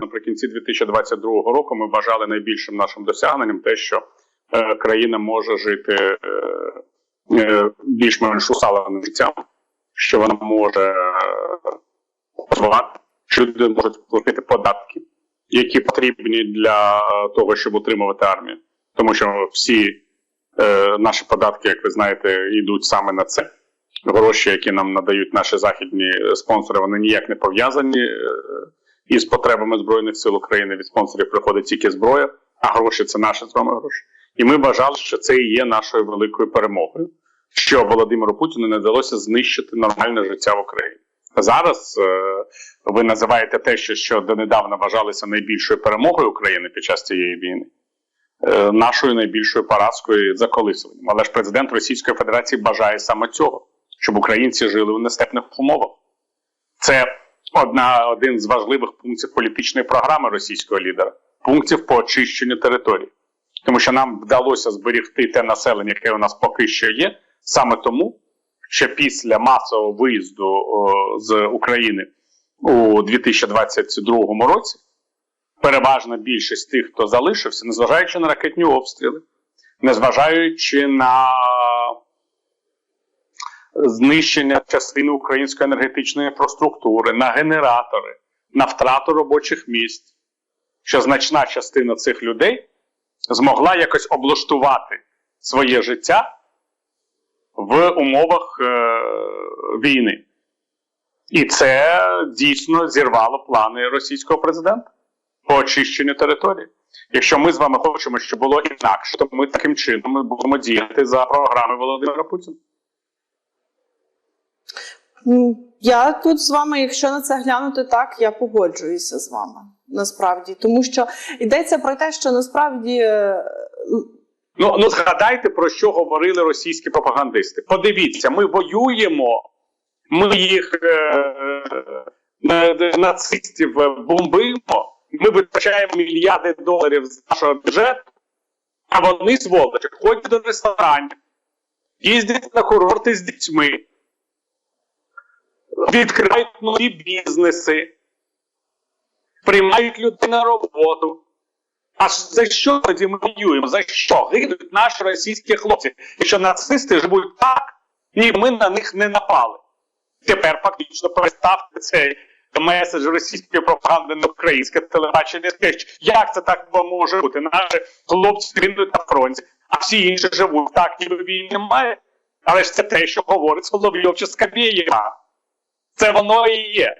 наприкінці 2022 року ми вважали найбільшим нашим досягненням те, що е, країна може жити е, е, більш-менш усталеним життям, що вона може е, працювати, що люди можуть платити податки, які потрібні для того, щоб утримувати армію. Тому що всі е, наші податки, як ви знаєте, йдуть саме на це. Гроші, які нам надають наші західні спонсори, вони ніяк не пов'язані із потребами Збройних сил України. Від спонсорів приходить тільки зброя, а гроші це наші з вами гроші. І ми вважали, що це і є нашою великою перемогою, що Володимиру Путіну не вдалося знищити нормальне життя в Україні. Зараз е, ви називаєте те, що, що донедавна вважалося найбільшою перемогою України під час цієї війни, е, нашою найбільшою поразкою і заколисуванням. Але ж президент Російської Федерації бажає саме цього, щоб українці жили у нестепних умовах. Це одна, один з важливих пунктів політичної програми російського лідера пунктів по очищенню території. Тому що нам вдалося зберегти те населення, яке у нас поки що є, саме тому, що після масового виїзду о, з України у 2022 році переважна більшість тих, хто залишився, незважаючи на ракетні обстріли, незважаючи на знищення частини української енергетичної інфраструктури, на генератори, на втрату робочих місць, що значна частина цих людей змогла якось облаштувати своє життя в умовах е, війни. І це дійсно зірвало плани російського президента по очищенню території. Якщо ми з вами хочемо, щоб було інакше, то ми таким чином будемо діяти за програмою Володимира Путіна. Я тут з вами, якщо на це глянути так, я погоджуюся з вами насправді, тому що йдеться про те, що насправді е, Ну, ну згадайте про що говорили російські пропагандисти. Подивіться, ми воюємо, ми їх е, е, нацистів е, бомбимо, ми витрачаємо мільярди доларів з нашого бюджету, а вони сволочі ходять до ресторанів, їздять на курорти з дітьми, відкривають нові бізнеси, приймають людей на роботу. А за що тоді ми воюємо? За що? Гинуть наші російські хлопці. І що нацисти живуть так, ніби ми на них не напали. Тепер фактично переставте цей меседж російської пропаганди на українське телебачення. Як це так може бути? Наші хлопці гинуть на фронті, а всі інші живуть так, ніби війни немає. Але ж це те, що говорить Соловйов чи Скабєєва. Це воно і є.